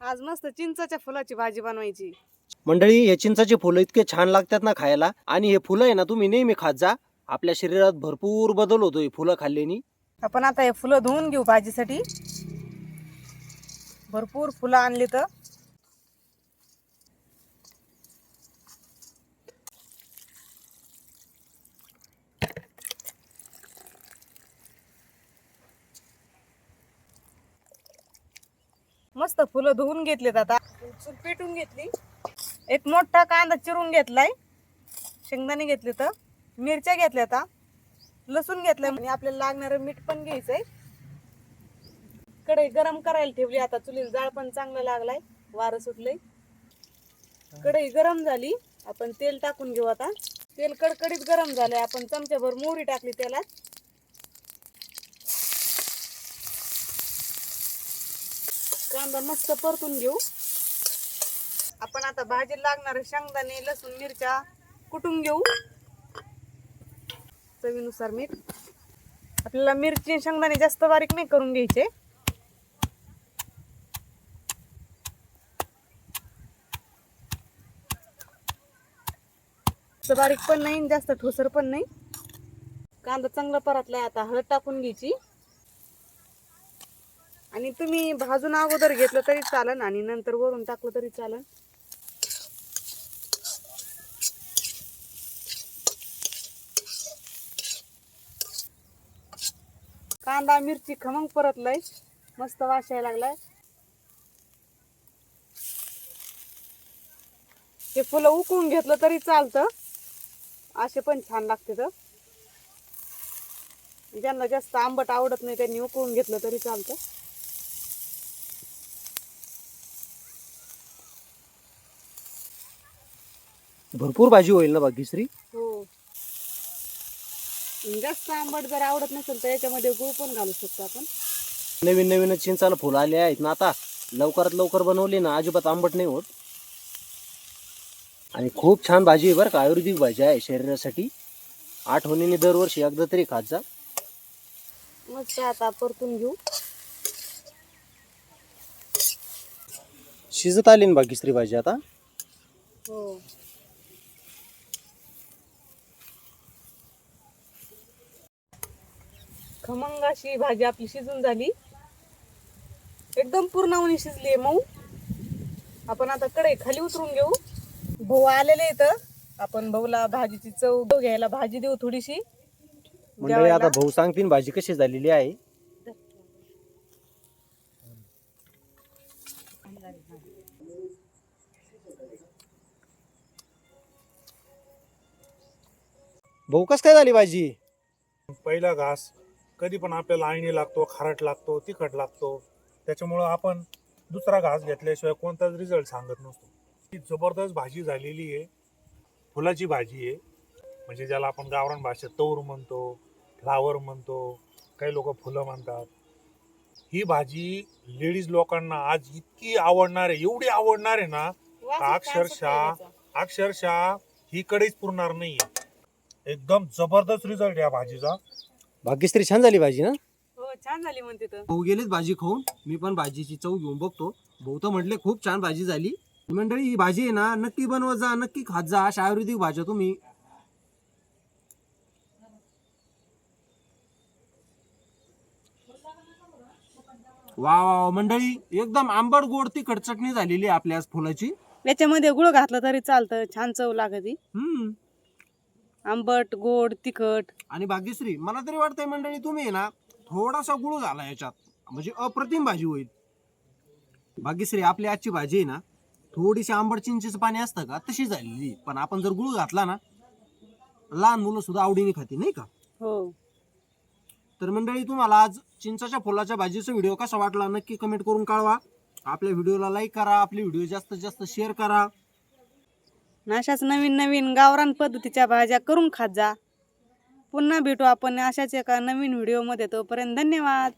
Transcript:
आज मस्त चिंचाच्या फुलाची भाजी बनवायची. मंडळी हे चिंचाचे फुलं इतके छान लागतात ना खायला. आणि हे फुलं आहे ना तुम्ही नेहमी खात जा. आपल्या शरीरात भरपूर बदल होतो हे फुलं खाल्ल्यानी. आपण आता हे फुलं धुवून घेऊ भाजीसाठी. भरपूर फुलं आणली तर मस्त फुलं धुवून घेतलेत आता. चूल पेटून घेतली. एक मोठा कांदा चिरून घेतलाय. शेंगदाणे घेतले तर मिरच्या घेतल्या आता लसूण घेतलंय. आणि आपल्याला लागणारं मीठ पण घ्यायचंय. कढई गरम करायला ठेवली. आता चुलीला जाळ पण चांगलं लागलाय. वारं सुटलंय. कढई गरम झाली. आपण तेल टाकून घेऊ आता. तेल कडकडीत गरम झालंय. आपण चमच्याभर मोहरी टाकली तेलात कांदा मस्त परतून घेऊ. आपण आता भाजीला लागणारे शेंगदाणे लसूण मिरच्या कुटून घेऊ. चवीनुसार मीठ. आपल्याला मिरची आणि शेंगदाणे जास्त बारीक नाही करून घ्यायचे. बारीक पण नाही जास्त ठोसर पण नाही. कांदा चांगला परतलाय आता हळद टाकून घ्यायची. आणि तुम्ही भाजून अगोदर घेतलं तरी चालन आणि नंतर वरून टाकलं तरी चालन. कांदा मिरची खमंग परतलंय मस्त वास लागलाय. हे फुलं उकळून घेतलं तरी चालतं. असे पण छान लागते तर. ज्यांना जास्त आंबट आवडत नाही त्यांनी उकळून घेतलं तरी चालतं. भरपूर भाजी होईल ना भाग्यश्री हो. जास्त आंबट जर आवडत नसेल तर याच्यामध्ये गुळ पण घालू शकतो आपण. नवीन नवीन चिंचाला फुलं आले आहेत ना आता. लवकरात लवकर बनवली ना अजिबात आंबट नाही होत. आणि खूप छान भाजी आहे बरं का आयुर्वेदिक भाजी आहे शरीरासाठी. आठवणीने दरवर्षी एकदा तरी खात जा. मस्त आता परतून घेऊ. शिजत आली ना भाग्यश्री भाजी आता? हो. खमंग अशी भाजी आपली शिजून झाली. एकदम पूर्णपणे शिजली आहे मऊ. आपण आता कढई खाली उतरून घेऊ. भाऊ आलेले इथं. आपण भाऊला भाजीची चव घ्यायला भाजी देऊ थोडीशी. मंडळी. आता भाऊ सांगतील भाजी कशी झालेली आहे. भाऊ कस काय झाली भाजी? पहिला घास. कधी पण आपल्याला आईने लागतो खारट लागतो तिखट लागतो. त्याच्यामुळं आपण दुसरा घास घेतल्याशिवाय कोणताच रिझल्ट सांगत नसतो. ही जबरदस्त भाजी झालेली आहे. फुलाची भाजी आहे. म्हणजे ज्याला आपण गावरान भाषेत तौर म्हणतो फ्लावर म्हणतो काही लोक फुलं म्हणतात. ही भाजी लेडीज लोकांना आज इतकी आवडणार आहे एवढी आवडणार आहे ना अक्षरशः अक्षरशः ही कडेच पुरणार नाही एकदम जबरदस्त रिझल्ट या भाजीचा. भाग्यश्री छान झाली भाजी ना? हो छान झाली म्हणते तर. भाऊ गेलेच भाजी खाऊन. मी पण भाजीची चव घेऊन बघतो. भाऊ तर म्हटले खूप छान भाजी झाली. मंडळी ही भाजी आहे ना नक्की बनवत जा नक्की खात जा अशा आयुर्वेदिक भाज्या तुम्ही. वा वा वा, मंडळी एकदम आंबट गोड तिखट चटणी झालेली आहे आपल्या आज फुलाची. याच्यामध्ये गुळ घातलं तरी चालतं छान चव लागती. हम्म. आंबट गोड तिखट. आणि भाग्यश्री मला तरी वाटतंय मंडळी तुम्ही आहे ना थोडासा गुळ घाला याच्यात. म्हणजे अप्रतिम भाजी होईल. भाग्यश्री आपली आजची भाजी आहे ना थोडीशी आंबट चिंचेचं पाणी असतं का तशी झालेली. पण आपण जर गुळ घातला ना लहान मुलं सुद्धा आवडीने खाते नाही का? हो. तर मंडळी तुम्हाला आज चिंचाच्या फुलाच्या भाजीचा व्हिडिओ कसा वाटला नक्की कमेंट करून कळवा. आपल्या व्हिडिओला लाईक करा आपले व्हिडिओ जास्तीत जास्त शेअर करा. आणि अशाच नवीन नवीन गावरान पद्धतीच्या भाज्या करून खात जा. पुन्हा भेटू आपण अशाच एका नवीन व्हिडिओमध्ये. तोपर्यंत धन्यवाद.